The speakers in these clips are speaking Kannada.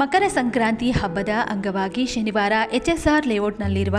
ಮಕರ ಸಂಕ್ರಾಂತಿ ಹಬ್ಬದ ಅಂಗವಾಗಿ ಶನಿವಾರ ಎಚ್ಎಸ್ಆರ್ ಲೇಔಟ್ನಲ್ಲಿರುವ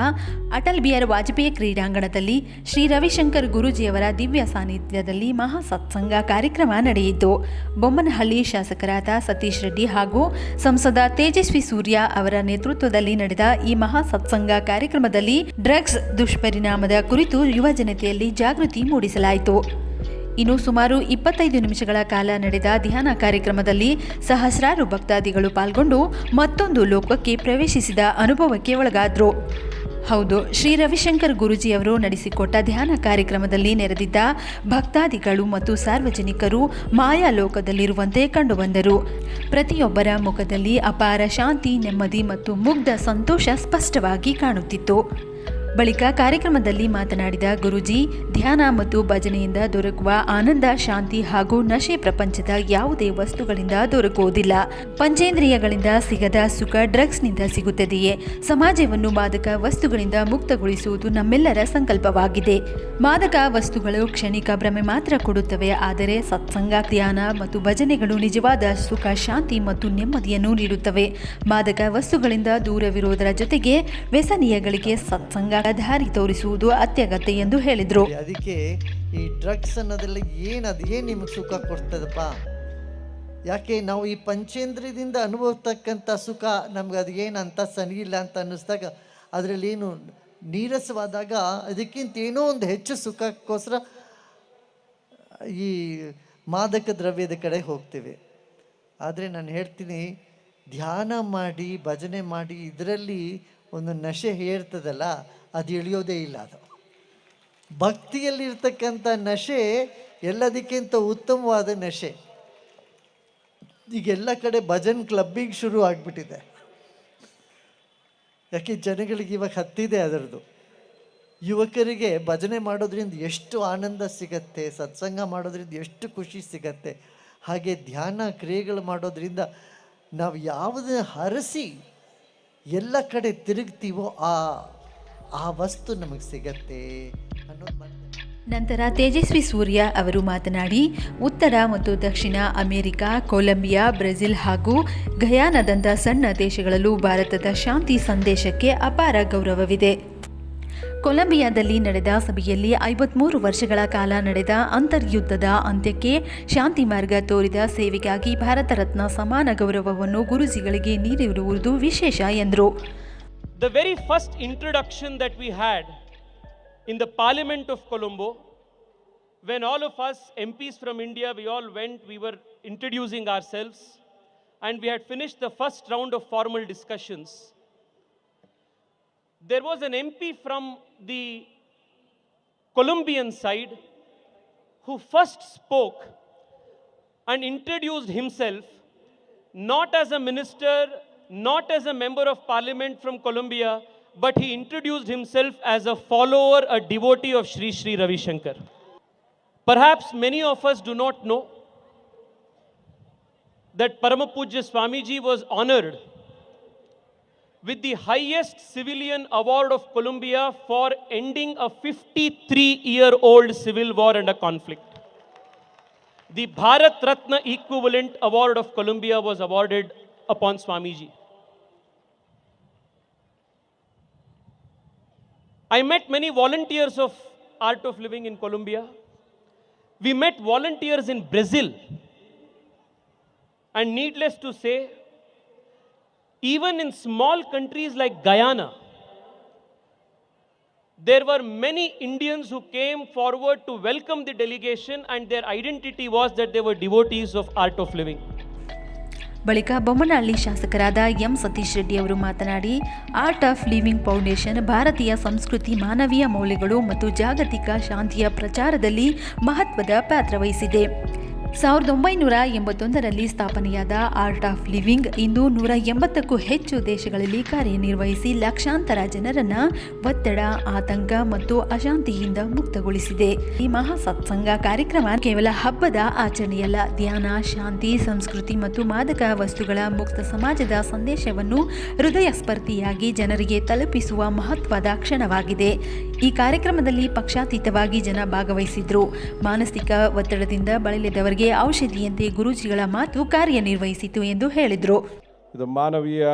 ಅಟಲ್ ಬಿಹಾರ್ ವಾಜಪೇಯಿ ಕ್ರೀಡಾಂಗಣದಲ್ಲಿ ಶ್ರೀ ರವಿಶಂಕರ್ ಗುರೂಜಿಯವರ ದಿವ್ಯ ಸಾನ್ನಿಧ್ಯದಲ್ಲಿ ಮಹಾ ಸತ್ಸಂಗ ಕಾರ್ಯಕ್ರಮ ನಡೆಯಿತು. ಬೊಮ್ಮನಹಳ್ಳಿ ಶಾಸಕರಾದ ಸತೀಶ್ ರೆಡ್ಡಿ ಹಾಗೂ ಸಂಸದ ತೇಜಸ್ವಿ ಸೂರ್ಯ ಅವರ ನೇತೃತ್ವದಲ್ಲಿ ನಡೆದ ಈ ಮಹಾ ಸತ್ಸಂಗ ಕಾರ್ಯಕ್ರಮದಲ್ಲಿ ಡ್ರಗ್ಸ್ ದುಷ್ಪರಿಣಾಮದ ಕುರಿತು ಯುವ ಜನತೆಯಲ್ಲಿ ಜಾಗೃತಿ ಮೂಡಿಸಲಾಯಿತು. ಇನ್ನು ಸುಮಾರು ಇಪ್ಪತ್ತೈದು ನಿಮಿಷಗಳ ಕಾಲ ನಡೆದ ಧ್ಯಾನ ಕಾರ್ಯಕ್ರಮದಲ್ಲಿ ಸಹಸ್ರಾರು ಭಕ್ತಾದಿಗಳು ಪಾಲ್ಗೊಂಡು ಮತ್ತೊಂದು ಲೋಕಕ್ಕೆ ಪ್ರವೇಶಿಸಿದ ಅನುಭವಕ್ಕೆ ಒಳಗಾದರು. ಹೌದು, ಶ್ರೀ ರವಿಶಂಕರ್ ಗುರುಜಿಯವರು ನಡೆಸಿಕೊಟ್ಟ ಧ್ಯಾನ ಕಾರ್ಯಕ್ರಮದಲ್ಲಿ ನೆರೆದಿದ್ದ ಭಕ್ತಾದಿಗಳು ಮತ್ತು ಸಾರ್ವಜನಿಕರು ಮಾಯಾ ಲೋಕದಲ್ಲಿರುವಂತೆ ಕಂಡುಬಂದರು. ಪ್ರತಿಯೊಬ್ಬರ ಮುಖದಲ್ಲಿ ಅಪಾರ ಶಾಂತಿ, ನೆಮ್ಮದಿ ಮತ್ತು ಮುಗ್ಧ ಸಂತೋಷ ಸ್ಪಷ್ಟವಾಗಿ ಕಾಣುತ್ತಿತ್ತು. ಬಳಿಕ ಕಾರ್ಯಕ್ರಮದಲ್ಲಿ ಮಾತನಾಡಿದ ಗುರುಜಿ, ಧ್ಯಾನ ಮತ್ತು ಭಜನೆಯಿಂದ ದೊರಕುವ ಆನಂದ, ಶಾಂತಿ ಹಾಗೂ ನಶೆ ಪ್ರಪಂಚದ ಯಾವುದೇ ವಸ್ತುಗಳಿಂದ ದೊರಕುವುದಿಲ್ಲ. ಪಂಚೇಂದ್ರಿಯಗಳಿಂದ ಸಿಗದ ಸುಖ ಡ್ರಗ್ಸ್ನಿಂದ ಸಿಗುತ್ತದೆಯೇ? ಸಮಾಜವನ್ನು ಮಾದಕ ವಸ್ತುಗಳಿಂದ ಮುಕ್ತಗೊಳಿಸುವುದು ನಮ್ಮೆಲ್ಲರ ಸಂಕಲ್ಪವಾಗಿದೆ. ಮಾದಕ ವಸ್ತುಗಳು ಕ್ಷಣಿಕ ಭ್ರಮೆ ಮಾತ್ರ ಕೊಡುತ್ತವೆ, ಆದರೆ ಸತ್ಸಂಗ, ಧ್ಯಾನ ಮತ್ತು ಭಜನೆಗಳು ನಿಜವಾದ ಸುಖ, ಶಾಂತಿ ಮತ್ತು ನೆಮ್ಮದಿಯನ್ನು ನೀಡುತ್ತವೆ. ಮಾದಕ ವಸ್ತುಗಳಿಂದ ದೂರವಿರುವುದರ ಜೊತೆಗೆ ವ್ಯಸನೀಯಗಳಿಗೆ ಸತ್ಸಂಗ ದಾರಿ ತೋರಿಸುವುದು ಅತ್ಯಗತ್ಯ ಎಂದು ಹೇಳಿದರು. ಅದಕ್ಕೆ ಈ ಡ್ರಗ್ಸ್ ಅನ್ನೋದೆಲ್ಲ ಏನು ಅದು ಏನು ನಿಮಗೆ ಸುಖ ಕೊಡ್ತದಪ್ಪ? ಯಾಕೆ ನಾವು ಈ ಪಂಚೇಂದ್ರಿಯದಿಂದ ಅನುಭವಿಸ್ತಕ್ಕಂಥ ಸುಖ ನಮ್ಗೆ ಅದು ಏನಂತ ಇಲ್ಲ ಅಂತ ಅನ್ನಿಸ್ದಾಗ ಅದರಲ್ಲಿ ಏನು ನೀರಸವಾದಾಗ ಅದಕ್ಕಿಂತ ಏನೋ ಒಂದು ಹೆಚ್ಚು ಸುಖಕ್ಕೋಸ್ಕರ ಈ ಮಾದಕ ದ್ರವ್ಯದ ಕಡೆ ಹೋಗ್ತೇವೆ. ಆದರೆ ನಾನು ಹೇಳ್ತೀನಿ, ಧ್ಯಾನ ಮಾಡಿ, ಭಜನೆ ಮಾಡಿ ಇದರಲ್ಲಿ ಒಂದು ನಶೆ ಹೇರ್ತದಲ್ಲ ಅದು ಇಳಿಯೋದೇ ಇಲ್ಲ ಅದು. ಭಕ್ತಿಯಲ್ಲಿರ್ತಕ್ಕಂಥ ನಶೆ ಎಲ್ಲದಕ್ಕಿಂತ ಉತ್ತಮವಾದ ನಶೆ. ಈಗೆಲ್ಲ ಕಡೆ ಭಜನ್ ಕ್ಲಬ್ಬಿಗೆ ಶುರು ಆಗಿಬಿಟ್ಟಿದೆ. ಯಾಕೆ ಜನಗಳಿಗೆ ಇವಾಗ ಹತ್ತಿದೆ ಅದರದ್ದು. ಯುವಕರಿಗೆ ಭಜನೆ ಮಾಡೋದ್ರಿಂದ ಎಷ್ಟು ಆನಂದ ಸಿಗತ್ತೆ, ಸತ್ಸಂಗ ಮಾಡೋದ್ರಿಂದ ಎಷ್ಟು ಖುಷಿ ಸಿಗತ್ತೆ, ಹಾಗೆ ಧ್ಯಾನ ಕ್ರಿಯೆಗಳು ಮಾಡೋದ್ರಿಂದ ನಾವು ಯಾವುದನ್ನ ಹರಸಿ ಎಲ್ಲ ಕಡೆ ತಿರುಗ್ತೀವೋ ಆ ಆ ವಸ್ತು ನಮಗೆ ಸಿಗತ್ತೆ ಅನ್ನೋದು ನಂತರ ತೇಜಸ್ವಿ ಸೂರ್ಯ ಅವರು ಮಾತನಾಡಿ, ಉತ್ತರ ಮತ್ತು ದಕ್ಷಿಣ ಅಮೆರಿಕ, ಕೊಲಂಬಿಯಾ, ಬ್ರೆಜಿಲ್ ಹಾಗೂ ಗಯಾನದಂತ ಸಣ್ಣ ದೇಶಗಳಲ್ಲೂ ಭಾರತದ ಶಾಂತಿ ಸಂದೇಶಕ್ಕೆ ಅಪಾರ ಗೌರವವಿದೆ. ಕೊಲಂಬಿಯಾದಲ್ಲಿ ನಡೆದ ಸಭೆಯಲ್ಲಿ ಐವತ್ಮೂರು ವರ್ಷಗಳ ಕಾಲ ನಡೆದ ಅಂತರ್ಯುದ್ಧದ ಅಂತ್ಯಕ್ಕೆ ಶಾಂತಿ ಮಾರ್ಗ ತೋರಿದ ಸೇವೆಗಾಗಿ ಭಾರತ ರತ್ನ ಸಮಾನ ಗೌರವವನ್ನು ಗುರುಜಿಗಳಿಗೆ ನೀಡಿರುವುದು ವಿಶೇಷ ಎಂದರು. The very first introduction that we had in the Parliament of Colombo, when all of us MPs from India, we all went, we were introducing ourselves, and we had finished the first round of formal discussions. There was an MP from the Colombian side who first spoke and introduced himself not as a minister, not as a member of parliament from Colombia, but he introduced himself as a follower, a devotee of Sri Sri Ravi Shankar. Perhaps many of us do not know that Paramapuja Swamiji was honored with the highest civilian award of Colombia for ending a 53 year old civil war and a conflict. The Bharat Ratna equivalent award of Colombia was awarded upon Swamiji. I met many volunteers of Art of Living in Colombia. We met volunteers in Brazil. And needless to say, even in small countries like Guyana, there were many Indians who came forward to welcome the delegation, and their identity was that they were devotees of art of living. ಬಳಿಕ ಬೊಮ್ಮನಹಳ್ಳಿ ಶಾಸಕರಾದ ಎಂ ಸತೀಶ್ ರೆಡ್ಡಿ ಅವರು ಮಾತನಾಡಿ ಆರ್ಟ್ ಆಫ್ ಲಿವಿಂಗ್ ಫೌಂಡೇಶನ್ ಭಾರತೀಯ ಸಂಸ್ಕೃತಿ, ಮಾನವೀಯ ಮೌಲ್ಯಗಳು ಮತ್ತು ಜಾಗತಿಕ ಶಾಂತಿಯ ಪ್ರಚಾರದಲ್ಲಿ ಮಹತ್ವದ ಪಾತ್ರ ವಹಿಸಿದೆ. ಸಾವಿರದ ಒಂಬೈನೂರ ಎಂಬತ್ತೊಂದರಲ್ಲಿ ಸ್ಥಾಪನೆಯಾದ ಆರ್ಟ್ ಆಫ್ ಲಿವಿಂಗ್ ಇಂದು ನೂರ ಎಂಬತ್ತಕ್ಕೂ ಹೆಚ್ಚು ದೇಶಗಳಲ್ಲಿ ಕಾರ್ಯನಿರ್ವಹಿಸಿ ಲಕ್ಷಾಂತರ ಜನರನ್ನ ಒತ್ತಡ, ಆತಂಕ ಮತ್ತು ಅಶಾಂತಿಯಿಂದ ಮುಕ್ತಗೊಳಿಸಿದೆ. ಈ ಮಹಾ ಸತ್ಸಂಗ ಕಾರ್ಯಕ್ರಮ ಕೇವಲ ಹಬ್ಬದ ಆಚರಣೆಯಲ್ಲ, ಧ್ಯಾನ, ಶಾಂತಿ, ಸಂಸ್ಕೃತಿ ಮತ್ತು ಮಾದಕ ವಸ್ತುಗಳ ಮುಕ್ತ ಸಮಾಜದ ಸಂದೇಶವನ್ನು ಹೃದಯ ಸ್ಪರ್ಧಿಯಾಗಿ ಜನರಿಗೆ ತಲುಪಿಸುವ ಮಹತ್ವದ ಕ್ಷಣವಾಗಿದೆ. ಈ ಕಾರ್ಯಕ್ರಮದಲ್ಲಿ ಪಕ್ಷಾತೀತವಾಗಿ ಜನ ಭಾಗವಹಿಸಿದ್ರು. ಮಾನಸಿಕ ಒತ್ತಡದಿಂದ ಬಳಲಿದವರಿಗೆ ಔಷಧಿಯಂತೆ ಗುರೂಜಿಗಳ ಮಾತು ಕಾರ್ಯನಿರ್ವಹಿಸಿತು ಎಂದು ಹೇಳಿದರು. ಇದು ಮಾನವೀಯ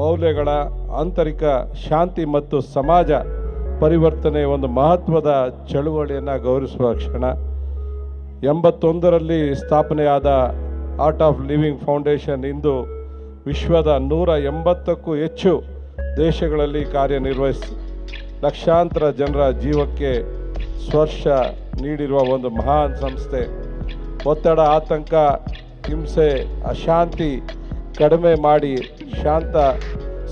ಮೌಲ್ಯಗಳ ಆಂತರಿಕ ಶಾಂತಿ ಮತ್ತು ಸಮಾಜ ಪರಿವರ್ತನೆ ಒಂದು ಮಹತ್ವದ ಚಳುವಳಿಯನ್ನು ಗೌರವಿಸುವ ಕ್ಷಣ. ಎಂಬತ್ತೊಂದರಲ್ಲಿ ಸ್ಥಾಪನೆಯಾದ ಆರ್ಟ್ ಆಫ್ ಲಿವಿಂಗ್ ಫೌಂಡೇಶನ್ ಇಂದು ವಿಶ್ವದ ನೂರ ಎಂಬತ್ತಕ್ಕೂ ಹೆಚ್ಚು ದೇಶಗಳಲ್ಲಿ ಕಾರ್ಯನಿರ್ವಹಿಸಿ ಲಕ್ಷಾಂತರ ಜನರ ಜೀವಕ್ಕೆ ಸ್ಪರ್ಶ ನೀಡಿರುವ ಒಂದು ಮಹಾನ್ ಸಂಸ್ಥೆ. ಒತ್ತಡ, ಆತಂಕ, ಹಿಂಸೆ, ಅಶಾಂತಿ ಕಡಿಮೆ ಮಾಡಿ ಶಾಂತ,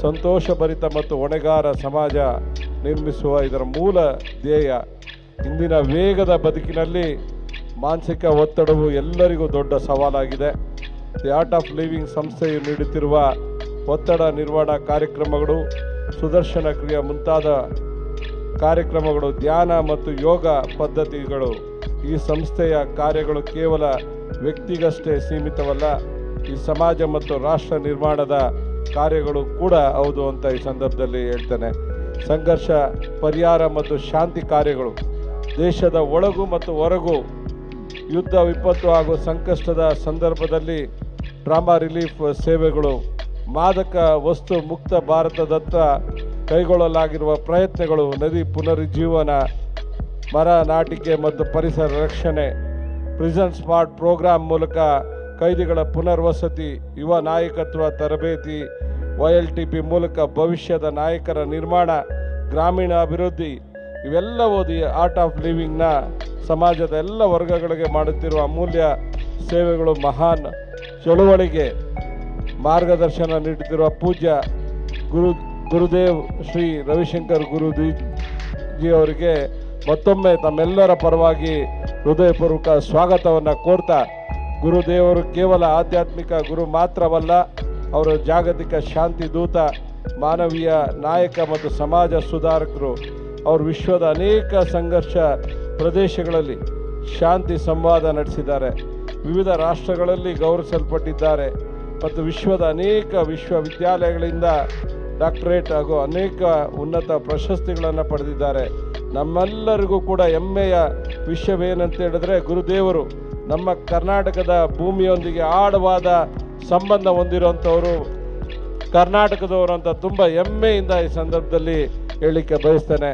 ಸಂತೋಷಭರಿತ ಮತ್ತು ಹೊಣೆಗಾರ ಸಮಾಜ ನಿರ್ಮಿಸುವ ಇದರ ಮೂಲ ಧ್ಯೇಯ. ಇಂದಿನ ವೇಗದ ಬದುಕಿನಲ್ಲಿ ಮಾನಸಿಕ ಒತ್ತಡವು ಎಲ್ಲರಿಗೂ ದೊಡ್ಡ ಸವಾಲಾಗಿದೆ. ದಿ ಆರ್ಟ್ ಆಫ್ ಲಿವಿಂಗ್ ಸಂಸ್ಥೆಯು ನೀಡುತ್ತಿರುವ ಒತ್ತಡ ನಿರ್ವಹಣಾ ಕಾರ್ಯಕ್ರಮಗಳು, ಸುದರ್ಶನ ಕ್ರಿಯೆ ಮುಂತಾದ ಕಾರ್ಯಕ್ರಮಗಳು, ಧ್ಯಾನ ಮತ್ತು ಯೋಗ ಪದ್ಧತಿಗಳು. ಈ ಸಂಸ್ಥೆಯ ಕಾರ್ಯಗಳು ಕೇವಲ ವ್ಯಕ್ತಿಗಷ್ಟೇ ಸೀಮಿತವಲ್ಲ, ಈ ಸಮಾಜ ಮತ್ತು ರಾಷ್ಟ್ರ ನಿರ್ಮಾಣದ ಕಾರ್ಯಗಳು ಕೂಡ ಹೌದು ಅಂತ ಈ ಸಂದರ್ಭದಲ್ಲಿ ಹೇಳ್ತೇನೆ. ಸಂಘರ್ಷ, ಪರಿಹಾರ ಮತ್ತು ಶಾಂತಿ ಕಾರ್ಯಗಳು. ದೇಶದ ಒಳಗು ಮತ್ತು ಹೊರಗು ಯುದ್ಧ, ವಿಪತ್ತು ಹಾಗೂ ಸಂಕಷ್ಟದ ಸಂದರ್ಭದಲ್ಲಿ ಡ್ರಾಮಾ ರಿಲೀಫ್ ಸೇವೆಗಳು, ಮಾದಕ ವಸ್ತು ಮುಕ್ತ ಭಾರತದತ್ತ ಕೈಗೊಳ್ಳಲಾಗಿರುವ ಪ್ರಯತ್ನಗಳು ನದಿ ಪುನರುಜ್ಜೀವನ, ಮರ ನಾಟಿಕೆ ಮತ್ತು ಪರಿಸರ ರಕ್ಷಣೆ ಪ್ರಿಸನ್ ಸ್ಮಾರ್ಟ್ ಪ್ರೋಗ್ರಾಂ ಮೂಲಕ ಕೈದಿಗಳ ಪುನರ್ವಸತಿ, ಯುವ ನಾಯಕತ್ವ ತರಬೇತಿ ಎಲ್ ಟಿ ಪಿ ಮೂಲಕ ಭವಿಷ್ಯದ ನಾಯಕರ ನಿರ್ಮಾಣ ಗ್ರಾಮೀಣ ಅಭಿವೃದ್ಧಿ ಇವೆಲ್ಲವೂ ಓದಿ ಆರ್ಟ್ ಆಫ್ ಲಿವಿಂಗ್ನ ಸಮಾಜದ ಎಲ್ಲ ವರ್ಗಗಳಿಗೆ ಮಾಡುತ್ತಿರುವ ಅಮೂಲ್ಯ ಸೇವೆಗಳು ಮಹಾನ್ ಚಳುವಳಿಗೆ ಮಾರ್ಗದರ್ಶನ ನೀಡುತ್ತಿರುವ ಪೂಜ್ಯ ಗುರು ಗುರುದೇವ್ ಶ್ರೀ ರವಿಶಂಕರ್ ಗುರುಜಿ ಅವರಿಗೆ ಮತ್ತೊಮ್ಮೆ ತಮ್ಮೆಲ್ಲರ ಪರವಾಗಿ ಹೃದಯಪೂರ್ವಕ ಸ್ವಾಗತವನ್ನು ಕೋರ್ತಾ, ಗುರುದೇವರು ಕೇವಲ ಆಧ್ಯಾತ್ಮಿಕ ಗುರು ಮಾತ್ರವಲ್ಲ, ಅವರು ಜಾಗತಿಕ ಶಾಂತಿ ದೂತ, ಮಾನವೀಯ ನಾಯಕ ಮತ್ತು ಸಮಾಜ ಸುಧಾರಕರು, ಅವರು ವಿಶ್ವದ ಅನೇಕ ಸಂಘರ್ಷ ಪ್ರದೇಶಗಳಲ್ಲಿ ಶಾಂತಿ ಸಂವಾದ ನಡೆಸಿದ್ದಾರೆ. ವಿವಿಧ ರಾಷ್ಟ್ರಗಳಲ್ಲಿ ಗೌರವಿಸಲ್ಪಟ್ಟಿದ್ದಾರೆ ಮತ್ತು ವಿಶ್ವದ ಅನೇಕ ವಿಶ್ವವಿದ್ಯಾಲಯಗಳಿಂದ ಡಾಕ್ಟರೇಟ್ ಹಾಗೂ ಅನೇಕ ಉನ್ನತ ಪ್ರಶಸ್ತಿಗಳನ್ನು ಪಡೆದಿದ್ದಾರೆ. ನಮ್ಮೆಲ್ಲರಿಗೂ ಕೂಡ ಹೆಮ್ಮೆಯ ವಿಷಯವೇನಂತ ಹೇಳಿದ್ರೆ ಗುರುದೇವರು ನಮ್ಮ ಕರ್ನಾಟಕದ ಭೂಮಿಯೊಂದಿಗೆ ಆಳವಾದ ಸಂಬಂಧ ಹೊಂದಿರುವಂಥವರು. ಕರ್ನಾಟಕದವರು ಅಂತ ತುಂಬ ಹೆಮ್ಮೆಯಿಂದ ಈ ಸಂದರ್ಭದಲ್ಲಿ ಹೇಳಲಿಕ್ಕೆ ಬಯಸ್ತೇನೆ.